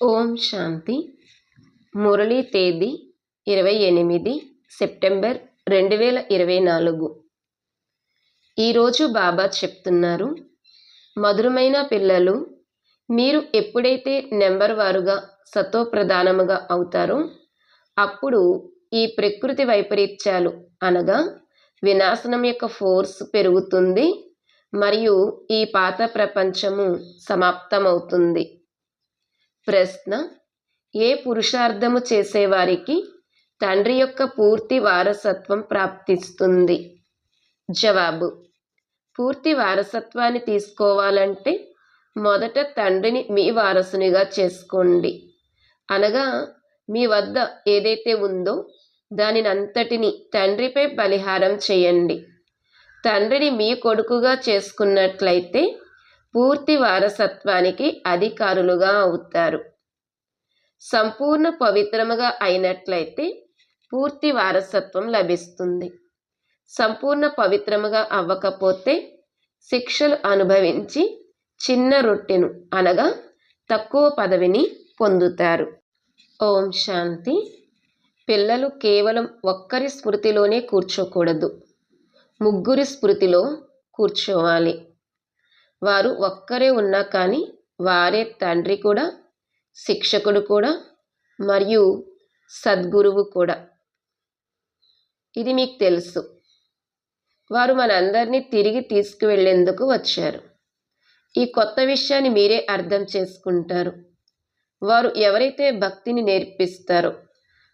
ఓం శాంతి. మురళీ తేదీ ఇరవై ఎనిమిది సెప్టెంబర్ రెండు వేల ఇరవై నాలుగు. ఈరోజు బాబా చెప్తున్నారు మధురమైన పిల్లలు మీరు ఎప్పుడైతే నెంబర్ వారుగా సతోప్రధానముగా అవుతారో అప్పుడు ఈ ప్రకృతి వైపరీత్యాలు అనగా వినాశనం యొక్క ఫోర్స్ పెరుగుతుంది మరియు ఈ పాత ప్రపంచము సమాప్తమవుతుంది. ప్రశ్న ఏ పురుషార్థము చేసేవారికి తండ్రి యొక్క పూర్తి వారసత్వం ప్రాప్తిస్తుంది? జవాబు పూర్తి వారసత్వాన్ని తీసుకోవాలంటే మొదట తండ్రిని మీ వారసునిగా చేసుకోండి. అనగా మీ వద్ద ఏదైతే ఉందో దానిని అంతటిని తండ్రిపై బలిహారం చేయండి. తండ్రిని మీ కొడుకుగా చేసుకున్నట్లయితే పూర్తి వారసత్వానికి అధికారులుగా అవుతారు. సంపూర్ణ పవిత్రముగా అయినట్లయితే పూర్తి వారసత్వం లభిస్తుంది. సంపూర్ణ పవిత్రముగా అవ్వకపోతే శిక్షలు అనుభవించి చిన్న రొట్టెను అనగా తక్కువ పదవిని పొందుతారు. ఓం శాంతి. పిల్లలు కేవలం ఒక్కరి స్మృతిలోనే కూర్చోకూడదు. ముగ్గురి స్మృతిలో కూర్చోవాలి. వారు ఒక్కరే ఉన్నా కానీ వారే తండ్రి కూడా శిక్షకుడు కూడా మరియు సద్గురువు కూడా. ఇది మీకు తెలుసు. వారు మనందరినీ తిరిగి తీసుకువెళ్ళేందుకు వచ్చారు. ఈ కొత్త విషయాన్ని మీరే అర్థం చేసుకుంటారు. వారు ఎవరైతే భక్తిని నేర్పిస్తారో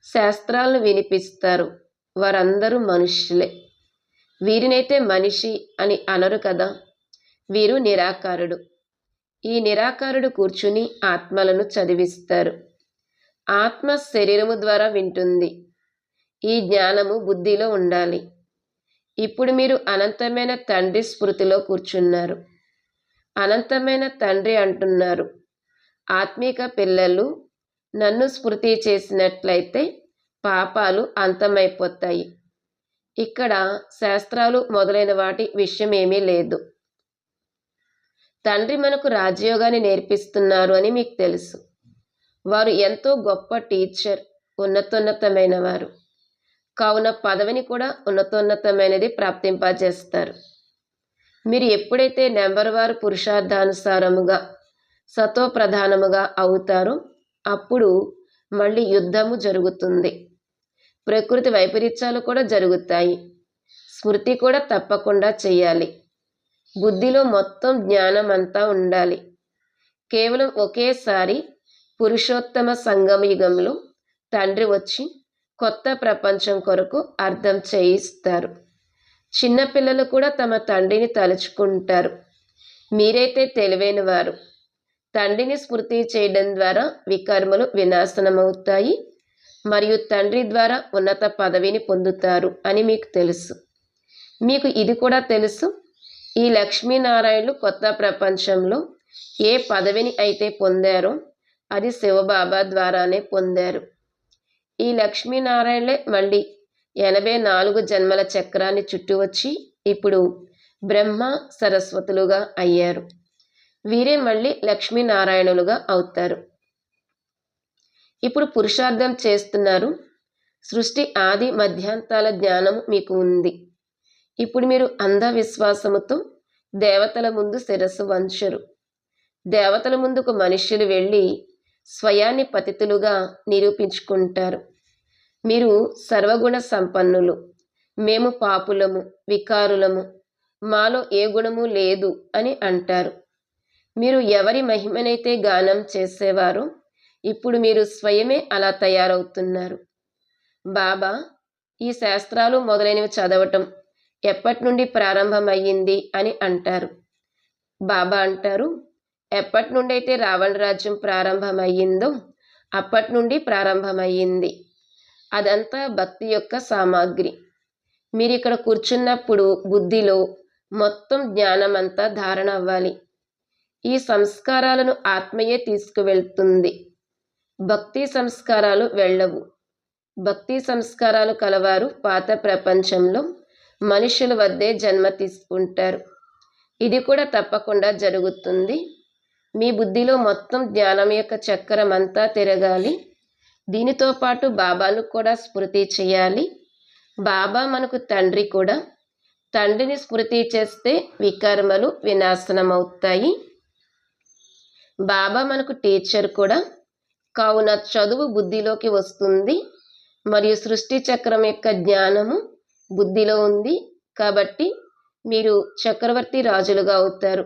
శాస్త్రాలను వినిపిస్తారు వారందరూ మనుషులే. వీరినైతే మనిషి అని అనరు కదా? వీరు నిరాకారుడు. ఈ నిరాకారుడు కూర్చుని ఆత్మలను చదివిస్తారు. ఆత్మ శరీరము ద్వారా వింటుంది. ఈ జ్ఞానము బుద్ధిలో ఉండాలి. ఇప్పుడు మీరు అనంతమైన తండ్రి స్మృతిలో కూర్చున్నారు. అనంతమైన తండ్రి అంటున్నారు. ఆత్మీక పిల్లలు నన్ను స్మృతి చేసినట్లయితే పాపాలు అంతమైపోతాయి. ఇక్కడ శాస్త్రాలు మొదలైన వాటి విషయం ఏమీ లేదు. తండ్రి మనకు రాజయోగాన్ని నేర్పిస్తున్నారు అని మీకు తెలుసు. వారు ఎంతో గొప్ప టీచర్ ఉన్నతోన్నతమైన వారు. కావున పదవిని కూడా ఉన్నతోన్నతమైనది ప్రాప్తింపజేస్తారు. మీరు ఎప్పుడైతే నెంబర్ వారు పురుషార్థానుసారముగా సతో ప్రధానముగా అవుతారో అప్పుడు మళ్ళీ యుద్ధము జరుగుతుంది. ప్రకృతి వైపరీత్యాలు కూడా జరుగుతాయి. స్మృతి కూడా తప్పకుండా చేయాలి బుద్ధిలో మొత్తం జ్ఞానం అంతా ఉండాలి. కేవలం ఒకేసారి పురుషోత్తమ సంగమయుగంలో తండ్రి వచ్చి కొత్త ప్రపంచం కొరకు అర్థం చేయిస్తారు. చిన్నపిల్లలు కూడా తమ తండ్రిని తలుచుకుంటారు. మీరైతే తెలివైన వారు తండ్రిని స్మృతి చేయడం ద్వారా వికర్మలు వినాశనమవుతాయి మరియు తండ్రి ద్వారా ఉన్నత పదవిని పొందుతారు అని మీకు తెలుసు. మీకు ఇది కూడా తెలుసు. ఈ లక్ష్మీనారాయణులు కొత్త ప్రపంచంలో ఏ పదవిని అయితే పొందారో అది శివబాబా ద్వారానే పొందారు. ఈ లక్ష్మీనారాయణలే మళ్ళీ ఎనభై నాలుగు జన్మల చక్రాన్ని చుట్టూ వచ్చి ఇప్పుడు బ్రహ్మ సరస్వతులుగా అయ్యారు. వీరే మళ్ళీ లక్ష్మీనారాయణులుగా అవుతారు. ఇప్పుడు పురుషార్థం చేస్తున్నారు. సృష్టి ఆది మధ్యాంతాల జ్ఞానం మీకు ఉంది. ఇప్పుడు మీరు అంధవిశ్వాసముతో దేవతల ముందు శిరస్సు వంచరు. దేవతల ముందుకు మనుష్యులు వెళ్ళి స్వయాన్ని పతితులుగా నిరూపించుకుంటారు. మీరు సర్వగుణ సంపన్నులు. మేము పాపులము వికారులము. మాలో ఏ గుణము లేదు అని అంటారు. మీరు ఎవరి మహిమనైతే గానం చేసేవారో ఇప్పుడు మీరు స్వయమే అలా తయారవుతున్నారు. బాబా ఈ శాస్త్రాలు మొదలైనవి చదవటం ఎప్పటి నుండి ప్రారంభమయ్యింది అని అంటారు. బాబా అంటారు ఎప్పటి నుండి అయితే రావణ రాజ్యం ప్రారంభమయ్యిందో అప్పటి నుండి ప్రారంభమయ్యింది. అదంతా భక్తి యొక్క సామాగ్రి. మీరు ఇక్కడ కూర్చున్నప్పుడు బుద్ధిలో మొత్తం జ్ఞానం అంతా ధారణ అవ్వాలి ఈ సంస్కారాలను ఆత్మయే తీసుకువెళ్తుంది. భక్తి సంస్కారాలు వెళ్ళవు. భక్తి సంస్కారాలు కలవారు పాత ప్రపంచంలో మనుషుల వద్దే జన్మ తీసుకుంటారు. ఇది కూడా తప్పకుండా జరుగుతుంది. మీ బుద్ధిలో మొత్తం జ్ఞానం యొక్క చక్రం అంతా తిరగాలి. దీనితో పాటు బాబాను కూడా స్మృతి చేయాలి. బాబా మనకు తండ్రి కూడా. తండ్రిని స్మృతి చేస్తే వికర్మలు వినాశనమవుతాయి. బాబా మనకు టీచర్ కూడా. కావున చదువు బుద్ధిలోకి వస్తుంది. మరియు సృష్టి చక్రం యొక్క జ్ఞానము బుద్ధిలో ఉంది కాబట్టి మీరు చక్రవర్తి రాజులుగా అవుతారు.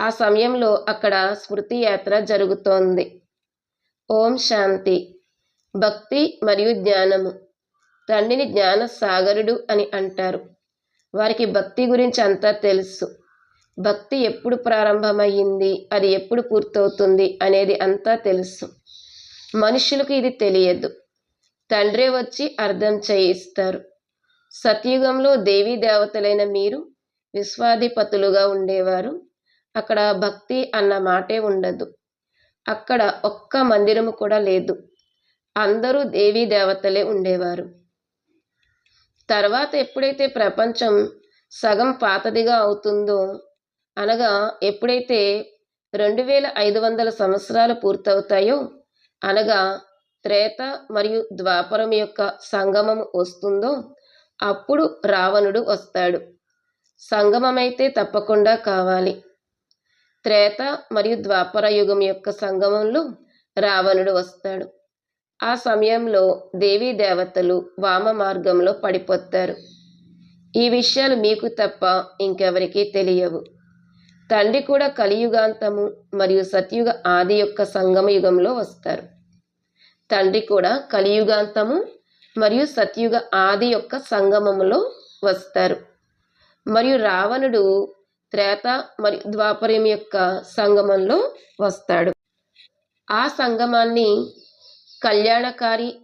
ఆ సమయంలో అక్కడ స్మృతి యాత్ర జరుగుతోంది. ఓం శాంతి. భక్తి మరియు జ్ఞానము. తండ్రిని జ్ఞాన సాగరుడు అని అంటారు. వారికి భక్తి గురించి అంతా తెలుసు. భక్తి ఎప్పుడు ప్రారంభమయ్యింది అది ఎప్పుడు పూర్తవుతుంది అనేది అంతా తెలుసు. మనుషులకు ఇది తెలియదు. తండ్రే వచ్చి అర్థం చేయిస్తారు. సత్యుగంలో దేవీ దేవతలైన మీరు విశ్వాధిపతులుగా ఉండేవారు. అక్కడ భక్తి అన్న మాటే ఉండదు. అక్కడ ఒక్క మందిరము కూడా లేదు. అందరూ దేవీ దేవతలే ఉండేవారు. తర్వాత ఎప్పుడైతే ప్రపంచం సగం పాతదిగా అవుతుందో అనగా ఎప్పుడైతే రెండు వేల ఐదు వందల సంవత్సరాలు పూర్తవుతాయో అనగా త్రేత మరియు ద్వాపరం యొక్క సంగమం వస్తుందో అప్పుడు రావణుడు వస్తాడు. సంగమమైతే తప్పకుండా కావాలి. త్రేత మరియు ద్వాపర యుగం యొక్క సంగమంలో రావణుడు వస్తాడు. ఆ సమయంలో దేవీ దేవతలు వామ మార్గంలో పడిపోతారు. ఈ విషయాలు మీకు తప్ప ఇంకెవరికీ తెలియవు. తండ్రి కూడా కలియుగాంతము మరియు సత్యుగ ఆది యొక్క సంగమ యుగంలో వస్తారు. తండ్రి కూడా కలియుగాంతము మరియు సత్యుగ ఆది యొక్క సంగమములో వస్తారు. మరియు రావణుడు త్రేత మరియు ద్వాపరం యొక్క సంగమంలో వస్తాడు. ఆ సంగమాన్ని కళ్యాణకారి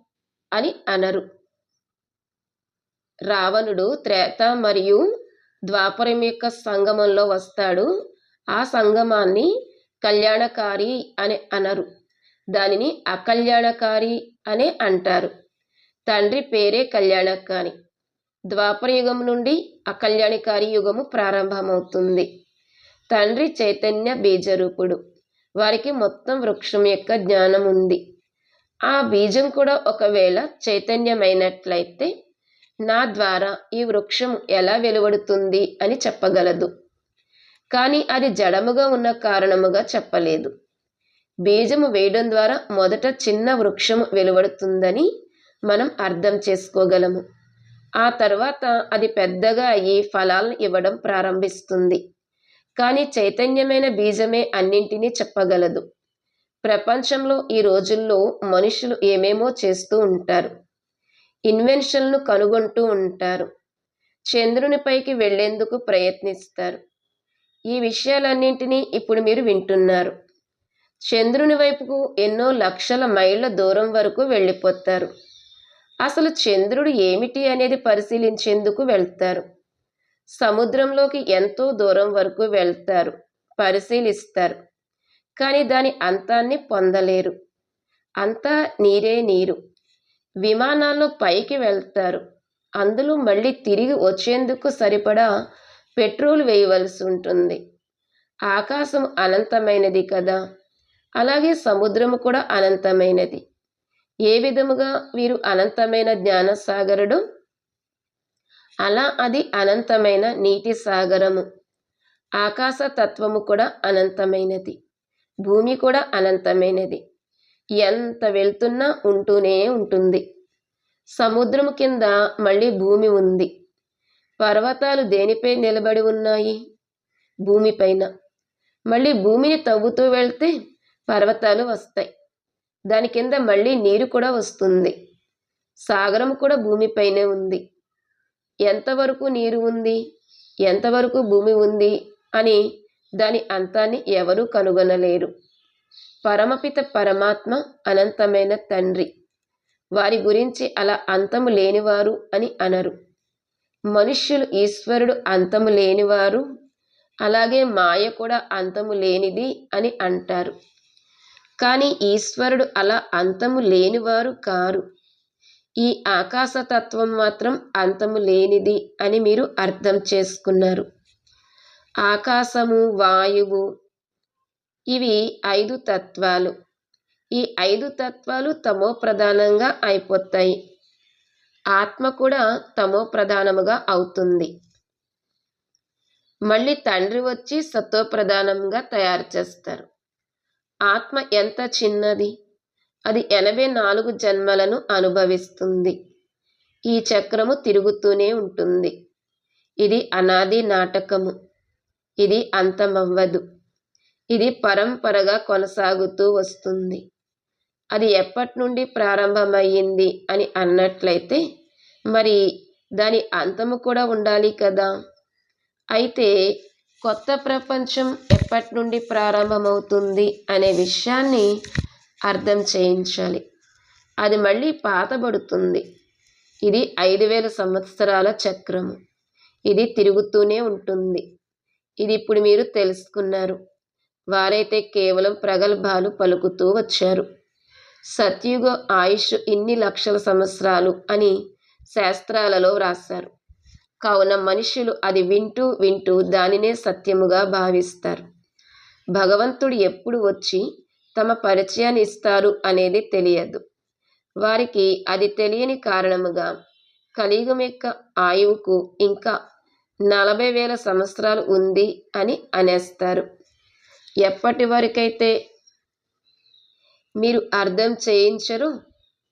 అని అనరు. రావణుడు త్రేత మరియు ద్వాపరం యొక్క సంగమంలో వస్తాడు. ఆ సంగమాన్ని కళ్యాణకారి అని అనరు. దానిని అకళ్యాణకారి అనే అంటారు. తండ్రి పేరే కళ్యాణకాని ద్వాపర యుగం నుండి అకళ్యాణికారి యుగము ప్రారంభమవుతుంది. తండ్రి చైతన్య బీజరూపుడు. వారికి మొత్తం వృక్షం యొక్క జ్ఞానం ఉంది ఆ బీజం కూడా ఒకవేళ చైతన్యమైనట్లయితే నా ద్వారా ఈ వృక్షం ఎలా వెలువడుతుంది అని చెప్పగలదు. కానీ అది జడముగా ఉన్న కారణముగా చెప్పలేదు. బీజము వేయడం ద్వారా మొదట చిన్న వృక్షము వెలువడుతుందని మనం అర్థం చేసుకోగలము. ఆ తర్వాత అది పెద్దగా అయ్యి ఫలాలను ఇవ్వడం ప్రారంభిస్తుంది. కానీ చైతన్యమైన బీజమే అన్నింటినీ చెప్పగలదు. ప్రపంచంలో ఈ రోజుల్లో మనుషులు ఏమేమో చేస్తూ ఉంటారు. ఇన్వెన్షన్లు కనుగొంటూ ఉంటారు. చంద్రునిపైకి వెళ్ళేందుకు ప్రయత్నిస్తారు. ఈ విషయాలన్నింటినీ ఇప్పుడు మీరు వింటున్నారు. చంద్రుని వైపుకు ఎన్నో లక్షల మైళ్ళ దూరం వరకు వెళ్ళిపోతారు. అసలు చంద్రుడు ఏమిటి అనేది పరిశీలించేందుకు వెళ్తారు. సముద్రంలోకి ఎంతో దూరం వరకు వెళ్తారు పరిశీలిస్తారు. కానీ దాని అంతాన్ని పొందలేరు. అంతా నీరే నీరు. విమానాల్లో పైకి వెళ్తారు. అందులో మళ్ళీ తిరిగి వచ్చేందుకు సరిపడా పెట్రోల్ వేయవలసి ఉంటుంది. ఆకాశం అనంతమైనది కదా. అలాగే సముద్రము కూడా అనంతమైనది. ఏ విధముగా వీరు అనంతమైన జ్ఞానసాగరుడు? అలా అది అనంతమైన నీటి సాగరము. ఆకాశ తత్వము కూడా అనంతమైనది. భూమి కూడా అనంతమైనది. ఎంత వెళ్తున్నా ఉంటూనే ఉంటుంది. సముద్రం కింద మళ్ళీ భూమి ఉంది. పర్వతాలు దేనిపై నిలబడి ఉన్నాయి? భూమిపైన మళ్ళీ భూమిని తవ్వుతూ వెళ్తే పర్వతాలు వస్తాయి. దాని కింద మళ్ళీ నీరు కూడా వస్తుంది. సాగరం కూడా భూమిపైనే ఉంది. ఎంతవరకు నీరు ఉంది? ఎంతవరకు భూమి ఉంది? అని దాని అంతాన్ని ఎవరూ కనుగొనలేరు. పరమపిత పరమాత్మ అనంతమైన తండ్రి. వారి గురించి అలా అంతము లేనివారు అని అనరు. మనుష్యులు ఈశ్వరుడు అంతము లేనివారు. అలాగే మాయ కూడా అంతము లేనిది అని అంటారు. కానీ ఈశ్వరుడు అలా అంతము లేనివారు కారు. ఈ ఆకాశతత్వం మాత్రం అంతము లేనిది అని మీరు అర్థం చేసుకున్నారు. ఆకాశము వాయువు ఇవి ఐదు తత్వాలు. ఈ ఐదు తత్వాలు తమో ప్రధానంగా అయిపోతాయి. ఆత్మ కూడా తమో ప్రధానముగా అవుతుంది. మళ్ళీ తండ్రి వచ్చి సత్వ ప్రధానంగా తయారు చేస్తారు. ఆత్మ ఎంత చిన్నది? అది ఎనభై నాలుగు జన్మలను అనుభవిస్తుంది. ఈ చక్రము తిరుగుతూనే ఉంటుంది. ఇది అనాది నాటకము. ఇది అంతమవ్వదు. ఇది పరంపరగా కొనసాగుతూ వస్తుంది. అది ఎప్పటి నుండి ప్రారంభమయ్యింది అని అన్నట్లయితే మరి దాని అంతము కూడా ఉండాలి కదా? అయితే కొత్త ప్రపంచం ఎప్పటి నుండి ప్రారంభమవుతుంది అనే విషయాన్ని అర్థం చేయించాలి. అది మళ్ళీ పాతబడుతుంది. ఇది ఐదు వేల సంవత్సరాల చక్రము. ఇది తిరుగుతూనే ఉంటుంది. ఇది ఇప్పుడు మీరు తెలుసుకున్నారు. వారైతే కేవలం ప్రగల్భాలు పలుకుతూ వచ్చారు. సత్యుగ ఆయుష్ ఇన్ని లక్షల సంవత్సరాలు అని శాస్త్రాలలో వ్రాశారు. కావున మనుషులు అది వింటూ వింటూ దానినే సత్యముగా భావిస్తారు. భగవంతుడు ఎప్పుడు వచ్చి తమ పరిచయాన్ని ఇస్తారు అనేది తెలియదు. వారికి అది తెలియని కారణముగా కలియుగం యొక్క ఆయువుకు ఇంకా నలభై వేల సంవత్సరాలు ఉంది అని అనేస్తారు. ఎప్పటి వరకైతే మీరు అర్థం చేయించరు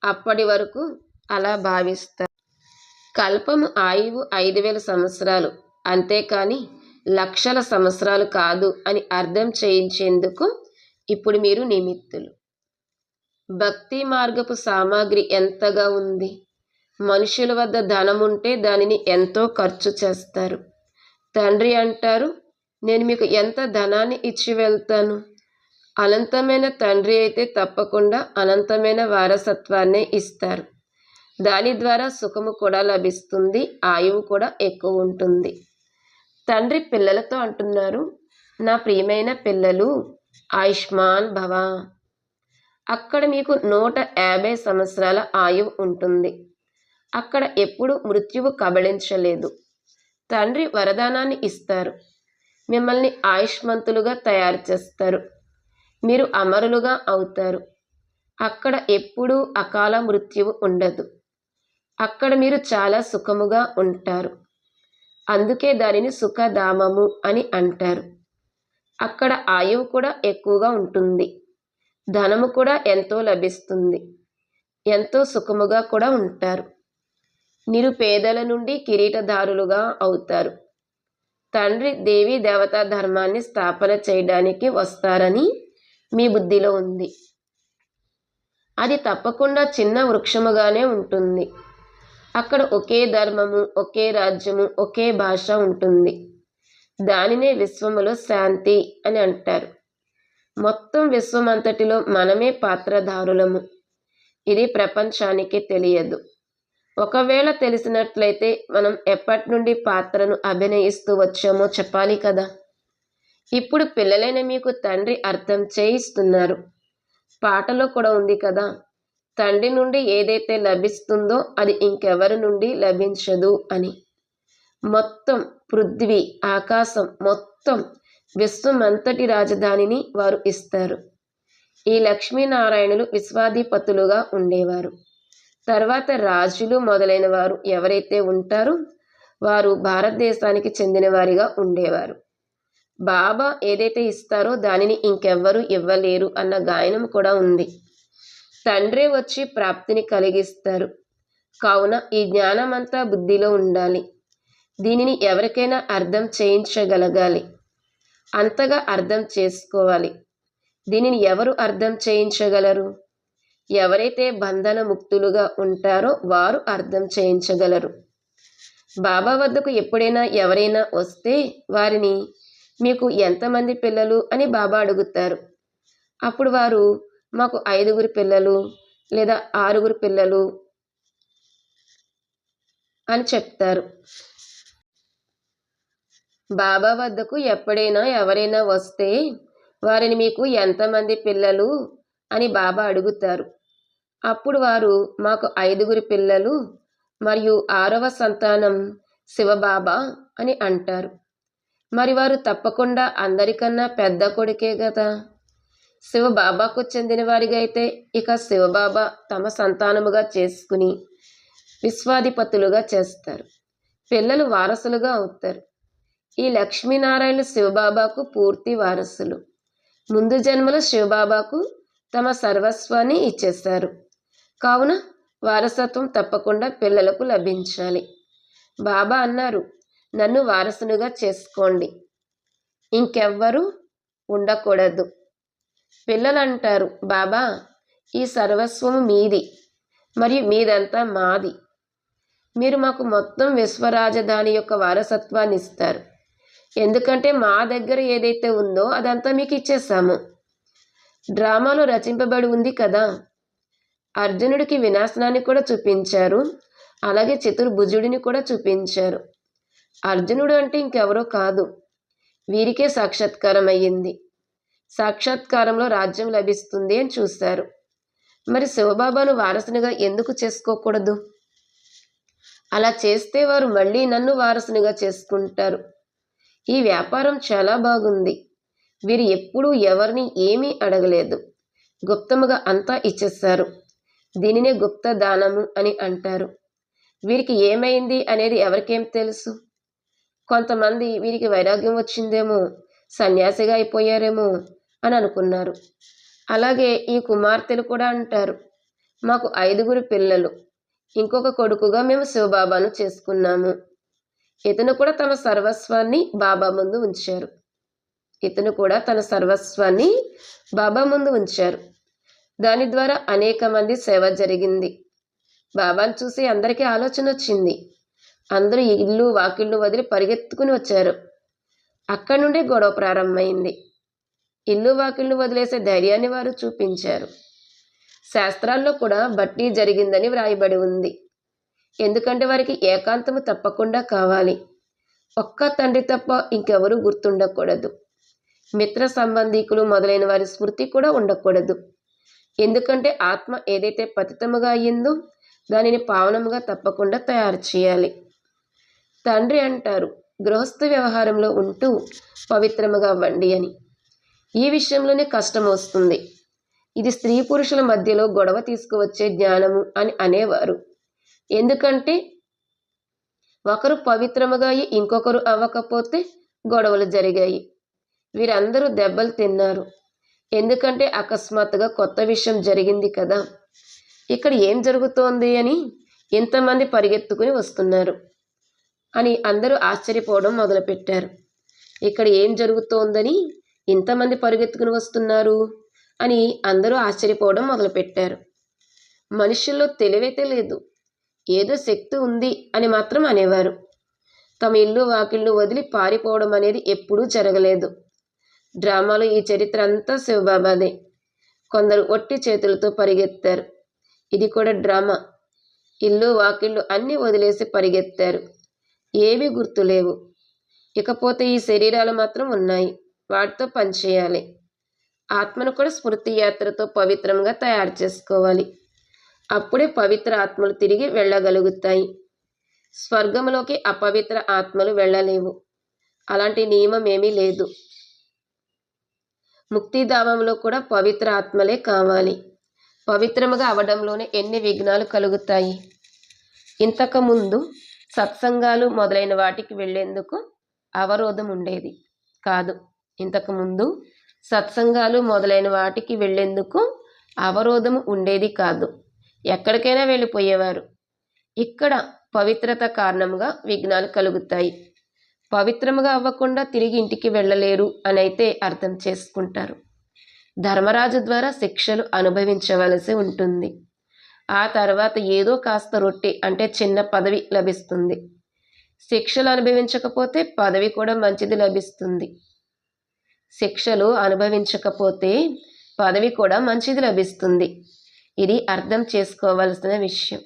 అప్పటి వరకు అలా భావిస్తారు. కల్పము ఆయువు ఐదు వేల సంవత్సరాలు. అంతేకాని లక్షల సంవత్సరాలు కాదు అని అర్థం చేయించేందుకు ఇప్పుడు మీరు నిమిత్తులు. భక్తి మార్గపు సామాగ్రి ఎంతగా ఉంది? మనుషుల వద్ద ధనం ఉంటే దానిని ఎంతో ఖర్చు చేస్తారు. తండ్రి అంటారు నేను మీకు ఎంత ధనాన్ని ఇచ్చి వెళ్తాను? అనంతమైన తండ్రి అయితే తప్పకుండా అనంతమైన వారసత్వాన్నే ఇస్తారు. దాని ద్వారా సుఖము కూడా లభిస్తుంది ఆయువు కూడా ఎక్కువ ఉంటుంది. తండ్రి పిల్లలతో అంటున్నారు నా ప్రియమైన పిల్లలు ఆయుష్మాన్ భవ. అక్కడ మీకు నూట యాభై సంవత్సరాల ఆయువు ఉంటుంది. అక్కడ ఎప్పుడు మృత్యువు కబళించలేదు. తండ్రి వరదానాన్ని ఇస్తారు. మిమ్మల్ని ఆయుష్మంతులుగా తయారు చేస్తారు. మీరు అమరులుగా అవుతారు. అక్కడ ఎప్పుడూ అకాల మృత్యువు ఉండదు. అక్కడ మీరు చాలా సుఖముగా ఉంటారు. అందుకే దానిని సుఖధామము అని అంటారు. అక్కడ ఆయువు కూడా ఎక్కువగా ఉంటుంది. ధనము కూడా ఎంతో లభిస్తుంది. ఎంతో సుఖముగా కూడా ఉంటారు. నిరుపేదల నుండి కిరీటదారులుగా అవుతారు. తండ్రి దేవీ దేవతా ధర్మాన్ని స్థాపన చేయడానికి వస్తారని మీ బుద్ధిలో ఉంది. అది తప్పకుండా చిన్న వృక్షముగానే ఉంటుంది. అక్కడ ఒకే ధర్మము ఒకే రాజ్యము ఒకే భాష ఉంటుంది. దానినే విశ్వములో శాంతి అని అంటారు. మొత్తం విశ్వమంతటిలో మనమే పాత్రధారులము. ఇది ప్రపంచానికి తెలియదు. ఒకవేళ తెలిసినట్లయితే మనం ఎప్పటి నుండి పాత్రను అభినయిస్తూ వచ్చామో చెప్పాలి కదా? ఇప్పుడు పిల్లలైన మీకు తండ్రి అర్థం చేయిస్తున్నారు. పాటలో కూడా ఉంది కదా? తండ్రి నుండి ఏదైతే లభిస్తుందో అది ఇంకెవరి నుండి లభించదు అని. మొత్తం పృథ్వీ ఆకాశం మొత్తం విశ్వమంతటి రాజధానిని వారు ఇస్తారు. ఈ లక్ష్మీనారాయణులు విశ్వాధిపతులుగా ఉండేవారు. తర్వాత రాజులు మొదలైన వారు ఎవరైతే ఉంటారో వారు భారతదేశానికి చెందిన వారిగా ఉండేవారు. బాబా ఏదైతే ఇస్తారో దానిని ఇంకెవ్వరూ ఇవ్వలేరు అన్న గాయనం కూడా ఉంది. తండ్రి వచ్చి ప్రాప్తిని కలిగిస్తారు. కావున ఈ జ్ఞానమంతా బుద్ధిలో ఉండాలి. దీనిని ఎవరికైనా అర్థం చేయించగలగాలి. అంతగా అర్థం చేసుకోవాలి. దీనిని ఎవరు అర్థం చేయించగలరు? ఎవరైతే బంధన ముక్తులుగా ఉంటారో వారు అర్థం చేయించగలరు. బాబా వద్దకు ఎప్పుడైనా ఎవరైనా వస్తే వారిని మీకు ఎంతమంది పిల్లలు? అని బాబా అడుగుతారు. అప్పుడు వారు మాకు ఐదుగురు పిల్లలు లేదా ఆరుగురు పిల్లలు అని చెప్తారు. బాబా వద్దకు ఎప్పుడైనా ఎవరైనా వస్తే వారిని మీకు ఎంతమంది పిల్లలు అని బాబా అడుగుతారు. అప్పుడు వారు మాకు ఐదుగురు పిల్లలు మరియు ఆరవ సంతానం శివబాబా అని అంటారు. మరి వారు తప్పకుండా అందరికన్నా పెద్ద కొడుకే కదా? శివబాబాకు చెందిన వారిగా అయితే ఇక శివబాబా తమ సంతానముగా చేసుకుని విశ్వాధిపతులుగా చేస్తారు. పిల్లలు వారసులుగా అవుతారు. ఈ లక్ష్మీనారాయణ శివబాబాకు పూర్తి వారసులు. ముందు జన్మలో శివబాబాకు తమ సర్వస్వాన్ని ఇచ్చేశారు. కావున వారసత్వం తప్పకుండా పిల్లలకు లభించాలి. బాబా అన్నారు నన్ను వారసునిగా చేసుకోండి. ఇంకెవ్వరూ ఉండకూడదు. పిల్లలు అంటారు బాబా ఈ సర్వస్వము మీది మరియు మీదంతా మాది. మీరు మాకు మొత్తం విశ్వరాజధాని యొక్క వారసత్వాన్ని ఇస్తారు. ఎందుకంటే మా దగ్గర ఏదైతే ఉందో అదంతా మీకు ఇచ్చేసాము డ్రామాలో రచింపబడి ఉంది కదా. అర్జునుడికి వినాశనాన్ని కూడా చూపించారు. అలాగే చతుర్భుజుడిని కూడా చూపించారు. అర్జునుడు అంటే ఇంకెవరో కాదు. వీరికే సాక్షాత్కారం అయ్యింది సాక్షాత్కారంలో రాజ్యం లభిస్తుంది అని చూశారు. మరి శివబాబాను వారసునిగా ఎందుకు చేసుకోకూడదు? అలా చేస్తే వారు మళ్ళీ నన్ను వారసునిగా చేసుకుంటారు. ఈ వ్యాపారం చాలా బాగుంది. వీరు ఎప్పుడూ ఎవరిని ఏమీ అడగలేదు. గుప్తముగా అంతా ఇచ్చేస్తారు దీనినే గుప్త దానము అని అంటారు. వీరికి ఏమైంది అనేది ఎవరికేం తెలుసు? కొంతమంది వీరికి వైరాగ్యం వచ్చిందేమో సన్యాసిగా అయిపోయారేమో అని అనుకున్నారు అలాగే ఈ కుమార్తెలు కూడా అంటారు మాకు ఐదుగురు పిల్లలు ఇంకొక కొడుకుగా మేము శివబాబాను చేసుకున్నాము. ఇతను కూడా తమ సర్వస్వాన్ని బాబా ముందు ఉంచారు. ఇతను కూడా తన సర్వస్వాన్ని బాబా ముందు ఉంచారు. దాని ద్వారా అనేక మంది సేవ జరిగింది. బాబాను చూసి అందరికీ ఆలోచన వచ్చింది. అందరూ ఇల్లు వాకిళ్ళు వదిలి పరిగెత్తుకుని వచ్చారు. అక్కడి నుండే గొడవ ప్రారంభమైంది. ఇల్లు వాకిళ్ళు వదిలేసే ధైర్యాన్ని వారు చూపించారు. శాస్త్రాల్లో కూడా బట్టి జరిగిందని వ్రాయబడి ఉంది. ఎందుకంటే వారికి ఏకాంతము తప్పకుండా కావాలి. ఒక్క తండ్రి తప్ప ఇంకెవరూ గుర్తుండకూడదు. మిత్ర సంబంధీకులు మొదలైన వారి స్మృతి కూడా ఉండకూడదు. ఎందుకంటే ఆత్మ ఏదైతే పతితముగా అయ్యిందో దానిని పావనముగా తప్పకుండా తయారు చేయాలి. తండ్రి అంటారు గృహస్థ వ్యవహారంలో ఉంటూ పవిత్రముగా వండి అని. ఈ విషయంలోనే కష్టం వస్తుంది. ఇది స్త్రీ పురుషుల మధ్యలో గొడవ తీసుకువచ్చే జ్ఞానము అని అనేవారు. ఎందుకంటే ఒకరు పవిత్రముగా అయి ఇంకొకరు అవ్వకపోతే గొడవలు జరిగాయి. వీరందరూ దెబ్బలు తిన్నారు. ఎందుకంటే అకస్మాత్తుగా కొత్త విషయం జరిగింది కదా. ఇక్కడ ఏం జరుగుతోంది అని ఎంతమంది పరిగెత్తుకుని వస్తున్నారు అని అందరూ ఆశ్చర్యపోవడం మొదలుపెట్టారు. ఇక్కడ ఏం జరుగుతోందని ఇంతమంది పరిగెత్తుకుని వస్తున్నారు? అని అందరూ ఆశ్చర్యపోవడం మొదలుపెట్టారు. మనుషుల్లో తెలివైతే లేదు. ఏదో శక్తి ఉంది అని మాత్రం అనేవారు. తమ ఇల్లు వాకిళ్ళు వదిలి పారిపోవడం అనేది ఎప్పుడూ జరగలేదు. డ్రామాలో ఈ చరిత్ర అంతా శివబాబాదే. కొందరు ఒట్టి చేతులతో పరిగెత్తారు. ఇది కూడా డ్రామా. ఇల్లు వాకిళ్ళు అన్నీ వదిలేసి పరిగెత్తారు. ఏవి గుర్తులేవు. ఇకపోతే ఈ శరీరాలు మాత్రం ఉన్నాయి. వాటితో పనిచేయాలి. ఆత్మను కూడా స్మృతి యాత్రతో పవిత్రంగా తయారు చేసుకోవాలి. అప్పుడే పవిత్ర ఆత్మలు తిరిగి వెళ్ళగలుగుతాయి. స్వర్గంలోకి అపవిత్ర ఆత్మలు వెళ్ళలేవు. అలాంటి నియమం ఏమీ లేదు. ముక్తిధామంలో కూడా పవిత్ర ఆత్మలే కావాలి. పవిత్రముగా అవడంలోనే ఎన్ని విఘ్నాలు కలుగుతాయి? ఇంతకుముందు సత్సంగాలు మొదలైన వాటికి వెళ్ళేందుకు అవరోధం ఉండేది కాదు. ఇంతకుముందు సత్సంగాలు మొదలైన వాటికి వెళ్ళేందుకు అవరోధం ఉండేది కాదు. ఎక్కడికైనా వెళ్ళిపోయేవారు. ఇక్కడ పవిత్రత కారణంగా విఘ్నాలు కలుగుతాయి. పవిత్రముగా అవ్వకుండా తిరిగి ఇంటికి వెళ్ళలేరు అని అయితే అర్థం చేసుకుంటారు. ధర్మరాజు ద్వారా శిక్షలు అనుభవించవలసి ఉంటుంది. ఆ తర్వాత ఏదో కాస్త రొట్టె అంటే చిన్న పదవి లభిస్తుంది. శిక్షలు అనుభవించకపోతే పదవి కూడా మంచిది లభిస్తుంది. శిక్షలు అనుభవించకపోతే పదవి కూడా మంచిది లభిస్తుంది. ఇది అర్థం చేసుకోవలసిన విషయం.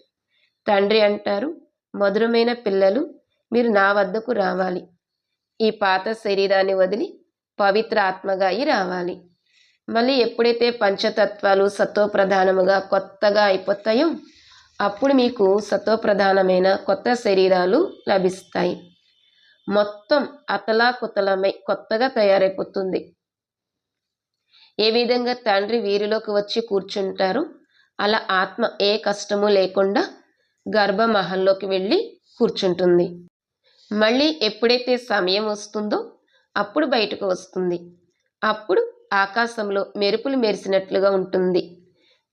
తండ్రి అంటారు మధురమైన పిల్లలు మీరు నా వద్దకు రావాలి. ఈ పాత శరీరాన్ని వదిలి పవిత్ర ఆత్మగా అయి రావాలి. మళ్ళీ ఎప్పుడైతే పంచతత్వాలు సత్వప్రధానముగా కొత్తగా అయిపోతాయో అప్పుడు మీకు సత్వప్రధానమైన కొత్త శరీరాలు లభిస్తాయి. మొత్తం అతలాకుతలమై కొత్తగా తయారైపోతుంది. ఏ విధంగా తండ్రి వీరిలోకి వచ్చి కూర్చుంటారో? అలా ఆత్మ ఏ కష్టము లేకుండా గర్భమహల్లోకి వెళ్ళి కూర్చుంటుంది. మళ్ళీ ఎప్పుడైతే సమయం వస్తుందో అప్పుడు బయటకు వస్తుంది. అప్పుడు ఆకాశంలో మెరుపులు మెరిసినట్లుగా ఉంటుంది.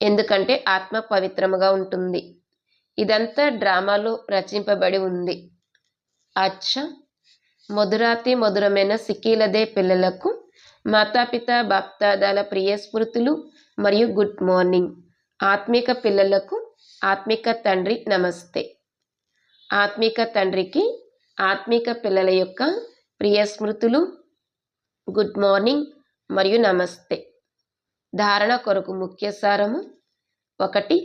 ఎందుకంటే ఆత్మ పవిత్రముగా ఉంటుంది. ఇదంతా డ్రామాలో రచింపబడి ఉంది. అచ్చ మధురాతి మధురమైన సిక్కీలదే పిల్లలకు మాతాపిత బాప్తాదాల ప్రియ స్మృతులు మరియు గుడ్ మార్నింగ్. ఆత్మిక పిల్లలకు ఆత్మిక తండ్రి నమస్తే. ఆత్మిక తండ్రికి ఆత్మిక పిల్లల యొక్క ప్రియ స్మృతులు గుడ్ మార్నింగ్ మరియు నమస్తే. ధారణ కొరకు ముఖ్య సారము ఒకటి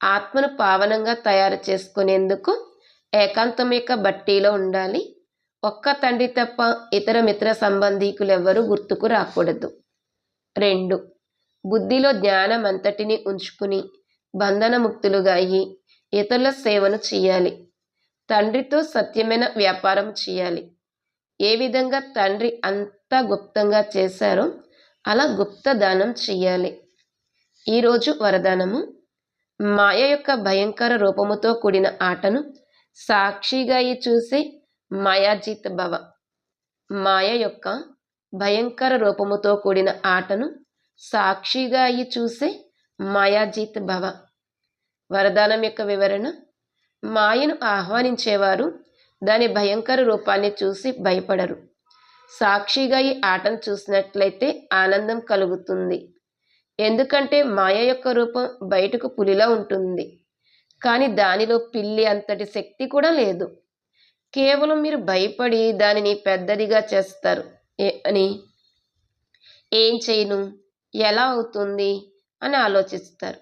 ఆత్మను పావనంగా తయారు చేసుకునేందుకు ఏకాంతం యొక్క బట్టీలో ఉండాలి. ఒక్క తండ్రి తప్ప ఇతర మిత్ర సంబంధీకులు ఎవ్వరూ గుర్తుకు రాకూడదు. రెండు. బుద్ధిలో జ్ఞానం అంతటిని ఉంచుకుని బంధనముక్తులుగా అయ్యి ఇతరుల సేవను చేయాలి. తండ్రితో సత్యమైన వ్యాపారం చేయాలి. ఏ విధంగా తండ్రి అంత గుప్తంగా చేశారో అలా గుప్త దానం చెయ్యాలి ఈరోజు వరదానము. మాయ యొక్క భయంకర రూపముతో కూడిన ఆటను సాక్షిగా చూసి మాయాజీత భవ. మాయ యొక్క భయంకర రూపముతో కూడిన ఆటను సాక్షిగా అయి చూసే మాయాజీత్ భవ. వరదానం యొక్క వివరణ మాయను ఆహ్వానించేవారు దాని భయంకర రూపాన్ని చూసి భయపడరు. సాక్షిగా ఈ ఆటను చూసినట్లయితే ఆనందం కలుగుతుంది. ఎందుకంటే మాయ యొక్క రూపం బయటకు పులిలా ఉంటుంది. కానీ దానిలో పిల్లి అంతటి శక్తి కూడా లేదు. కేవలం మీరు భయపడి దానిని పెద్దదిగా చేస్తారు. ఏ- అని ఏం చేయను? ఎలా అవుతుంది? అని ఆలోచిస్తారు.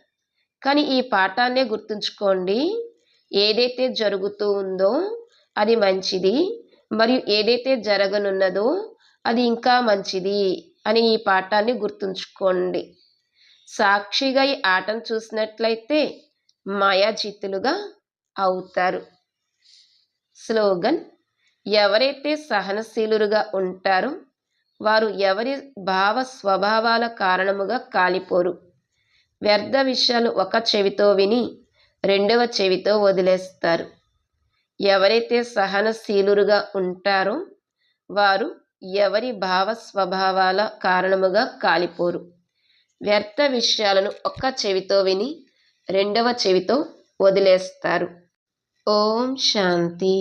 కానీ ఈ పాఠాన్నే గుర్తుంచుకోండి. ఏదైతే జరుగుతూ ఉందో అది మంచిది మరియు ఏదైతే జరగనున్నదో అది ఇంకా మంచిది అని ఈ పాఠాన్ని గుర్తుంచుకోండి. సాక్షిగా ఈ ఆటను చూసినట్లయితే మాయాజిత్తులుగా అవుతారు. స్లోగన్ ఎవరైతే సహనశీలురుగా ఉంటారో వారు ఎవరి భావ స్వభావాల కారణముగా కాలిపోరు. వ్యర్థ విషయాలు ఒక చెవితో విని రెండవ చెవితో వదిలేస్తారు. ఎవరైతే సహనశీలురుగా ఉంటారో వారు ఎవరి భావ స్వభావాల కారణముగా కాలిపోరు. వ్యర్థ విషయాలను ఒక్క చెవితో విని రెండవ చెవితో వదిలేస్తారు. ఓం శాంతి